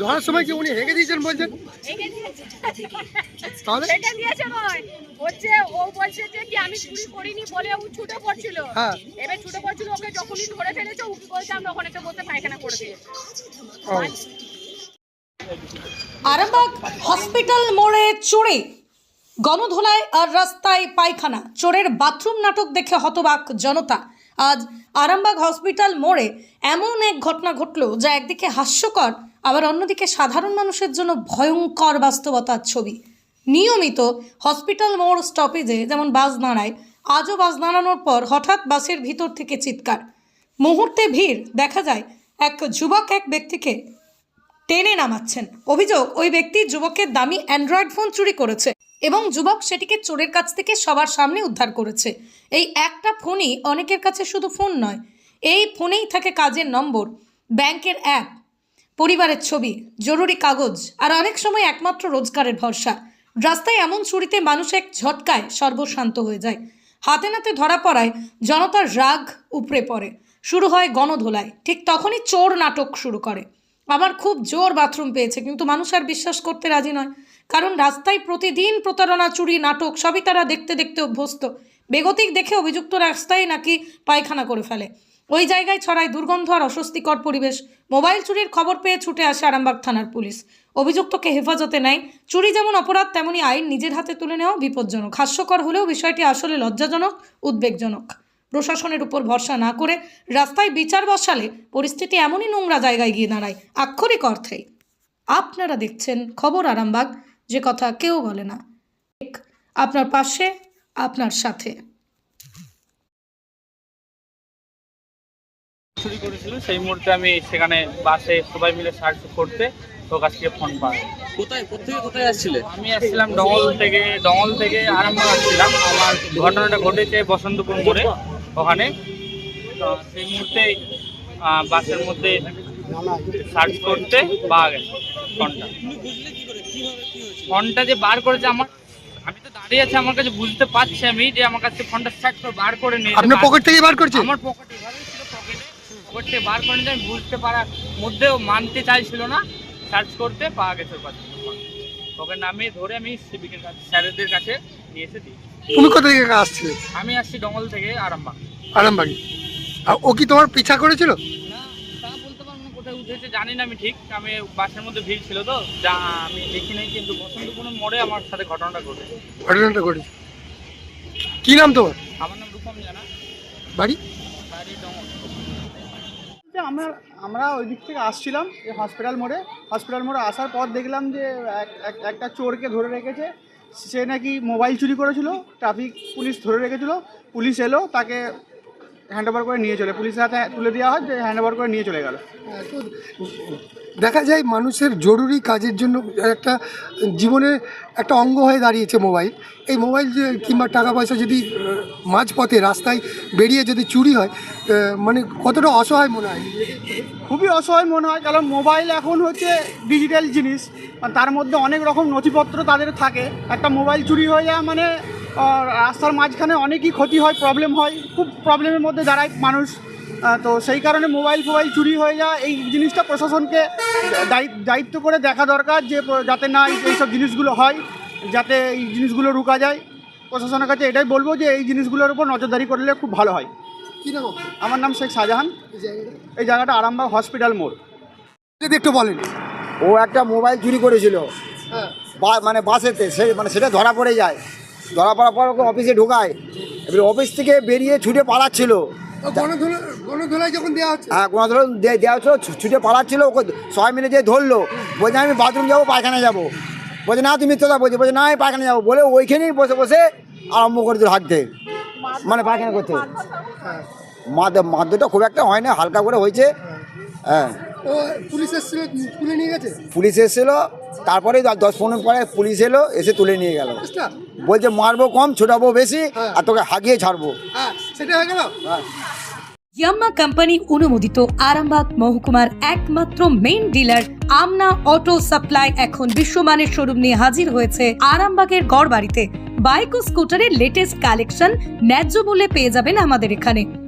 ধরার সময় কি উনি হেগে দিয়েছেন বলছেন? এঁকে তাহলে? সেটা দিয়েছে নয় হচ্ছে ও বলছে যে কি আমি চুরি করিনি বলে ও ছুটে পড়ছিল। হ্যাঁ। এবার ছুটে পড়ছিল ওকে যখনই ধরে ফেলেছে ও কি বলছে আমরা ওখানে একটা বলতে পায়খানা করে দিয়েছে আরামবাগ হসপিটাল মোড়ে চোরে গণধোলায় আর রাস্তায় পায়খানা। চোরের বাথরুম নাটক দেখে হতবাক জনতা। আজ আরামবাগ হসপিটাল মোড়ে এমন এক ঘটনা ঘটলো যা একদিকে হাস্যকর আবার অন্যদিকে সাধারণ মানুষের জন্য ভয়ঙ্কর বাস্তবতার ছবি। নিয়মিত হসপিটাল মোড় স্টপেজে যেমন বাস দাঁড়ায়, আজও বাস দাঁড়ানোর পর হঠাৎ বাসের ভিতর থেকে চিৎকার। মুহূর্তে ভিড়, দেখা যায় এক যুবক এক ব্যক্তিকে টেনে নামাচ্ছেন। অভিযোগ, ওই ব্যক্তি যুবকের দামি অ্যান্ড্রয়েড ফোন চুরি করেছে এবং যুবক সেটিকে চোরের কাছ থেকে সবার সামনে উদ্ধার করেছে। এই একটা ফোনই অনেকের কাছে শুধু ফোন নয়, এই ফোনেই থাকে কাজের নম্বর, ব্যাংকের অ্যাপ। পরিবারের ছবি, জরুরি কাগজ আর অনেক সময় একমাত্র রোজগারের ভরসা। রাস্তায় এমন চুরিতে মানুষ এক ঝটকায় সর্বশান্ত হয়ে যায়। হাতে নাতে ধরা পড়ায় জনতার রাগ উপড়ে পড়ে। শুরু হয় গণধোলায় ঠিক তখনই চোর নাটক শুরু করে। আমার খুব জোর বাথরুম পেয়েছে, কিন্তু মানুষ আর বিশ্বাস করতে রাজি নয়। কারণ রাস্তায় প্রতিদিন প্রতারণা, চুরি, নাটক সবই তারা দেখতে দেখতে অভ্যস্ত। বেগতিক দেখে অভিযুক্ত রাস্তায় নাকি পায়খানা করে ফেলে। ওই জায়গায় ছড়ায় দুর্গন্ধ আর অস্বস্তিকর পরিবেশ। মোবাইল চুরির খবর পেয়ে ছুটে আসে আরামবাগ থানার পুলিশ। অভিযুক্তকে হেফাজতে নেয়। চুরি যেমন অপরাধ, তেমনি আইন নিজের হাতে তুলে নেওয়া বিপজ্জনক। হাস্যকর হলেও বিষয়টি আসলে লজ্জাজনক, উদ্বেগজনক। প্রশাসনের উপর ভরসা না করে রাস্তায় বিচার বসালে পরিস্থিতি এমনই নোংরা জায়গায় গিয়ে দাঁড়ায়। আক্ষরিক অর্থেই। আপনারা দেখছেন খবর আরামবাগ। যে কথা কেউ বলে না। আপনার পাশে, আপনার সাথে। চুরি করেছিল সেই মুহূর্তে আমি সেখানে বাসে সবাই মিলে সার্চ করতে তোর কাছ থেকে ফোন পাই। কোথায়? কোথেকে কোথায় আসছিলে? আমি আসছিলাম ডঙ্গল থেকে ডঙ্গল থেকে আরম্ভ আসছিলাম। আমার ঘটনাটা ঘটেছে বসন্তপুর মোড়ে ওখানে। তো সেই মুহূর্তে বাসের মধ্যে সার্চ করতে পাওয়া গেছে ফোনটা। ফোনটা যে বার করেছে আমার আমি তো দাঁড়িয়ে আছি আমার কাছে বুঝতে পারছি আমি যে আমার কাছে ফোনটা সার্চ করে বার করে নিয়ে আপনার পকেট থেকে বার করছে? আমার পকেট পকেটে বার করে আমি বুঝতে পারার মধ্যেও মানতে চাইছিল না। সার্চ করতে পাওয়া গেছে ওর কাছে ওকে নামিয়ে ধরে আমি সিভিকের কাছে স্যারেদের কাছে নিয়ে এসে দিই তুমি কোথা থেকে আসছিলে আমি আসছি ডঙ্গল থেকে আরামবাগ। আরামবাগি। আর ও কি তোমার পিছা করেছিল? না তা বলতে পারব না কোথায় উঠেছে জানি না আমি ঠিক। আমি বাসের মধ্যে ভিড় ছিল তো যা আমি দেখি নাই কিন্তু বসন্তপুর মোড়ে আমার সাথে ঘটনাটা ঘটেছে। ঘটনাটা ঘটেছে। কি নাম তোমার? আমার নাম রূপম জানা। বাড়ি? বাড়ি ডঙ্গল যে আমরা আমরা ওই দিক থেকে আসছিলাম, এই হসপিটাল মোড়ে। হসপিটাল মোড়ে আসার পর দেখলাম যে এক- এক- একটা চোরকে ধরে রেখেছে। সে নাকি মোবাইল চুরি করেছিল ট্রাফিক পুলিশ ধরে রেখেছিল। পুলিশ এলো, তাকে হ্যান্ড ওভার করে নিয়ে চলে পুলিশের হাতে তুলে দেওয়া হয় যে হ্যান্ড ওভার করে নিয়ে চলে গেল। দেখা যায় মানুষের জরুরি কাজের জন্য একটা জীবনের একটা অঙ্গ হয়ে দাঁড়িয়েছে মোবাইল। এই মোবাইল যে কিংবা টাকা পয়সা যদি মাঝপথে রাস্তায় বেরিয়ে যদি চুরি হয় মানে কতটা অসহায় মনে হয়? খুবই অসহায় মনে হয় কারণ মোবাইল এখন হচ্ছে ডিজিটাল জিনিস। তার মধ্যে অনেক রকম নথিপত্র তাদের থাকে। একটা মোবাইল চুরি হয়ে যায় মানে রাস্তার মাঝখানে অনেকই ক্ষতি হয় প্রবলেম হয়। খুব প্রবলেমের মধ্যে দাঁড়ায় মানুষ। তো সেই কারণে মোবাইল ফোবাইল চুরি হয়ে যায় এই জিনিসটা প্রশাসনকে দায়ি- দায়িত্ব করে দেখা দরকার যে যাতে না এই- এইসব জিনিসগুলো হয় যাতে এই জিনিসগুলো রুকা যায়। প্রশাসনের কাছে এটাই বলব যে এই জিনিসগুলোর উপর নজরদারি করলে খুব ভালো হয়। কী আমার নাম শেখ শাহজাহান। এই জায়গাটা? আরামবাগ হসপিটাল মোড়। যদি একটু বলেন। ও একটা মোবাইল চুরি করেছিল। হ্যাঁ। বা- মানে বাসেতে সে মানে সেটা ধরা পড়ে যায়। ধরা পড়ার পর ওকে অফিসে ঢোকায়। এবার অফিস থেকে বেরিয়ে ছুটে পালাচ্ছিল। গণধোলা দেওয়া হ্যাঁ দেওয়া ছুটে পালাচ্ছিল ওকে সবাই মিলে যে ধরলো বলছে আমি বাথরুম যাব পায়খানা যাব। বলছে না তুমি মিথ্যা বলছে। বলছে না আমি পায়খানা যাব। বলে ওইখানেই বসে বসে আরম্ভ করে দিল হাঁটতে। মানে পায়খানা করতে। মাদ মাদ্যটা খুব একটা হয় না হালকা করে হয়েছে। হ্যাঁ। পুলিশ এসেছিল তুলে নিয়ে গেছে? পুলিশ এসেছিল তারপরে দশ পনেরো পরে পুলিশ এলো এসে তুলে নিয়ে গেল? বলছে মারবো কম ছোটাবো বেশি হ্যাঁ। আর তোকে হাগিয়ে ছাড়বো। হ্যাঁ সেটা হয়ে গেল। ইয়াম্মা কোম্পানি অনুমোদিত আরামবাগ মহকুমার একমাত্র main dealer Amna auto supply এখন বিশ্বমানের শোরুম নিয়ে হাজির হয়েছে আরামবাগের গড় বাড়িতে বাইক ও স্কুটারের লেটেস্ট কালেকশন ন্যায্য মূল্যে পেয়ে যাবেন আমাদের এখানে।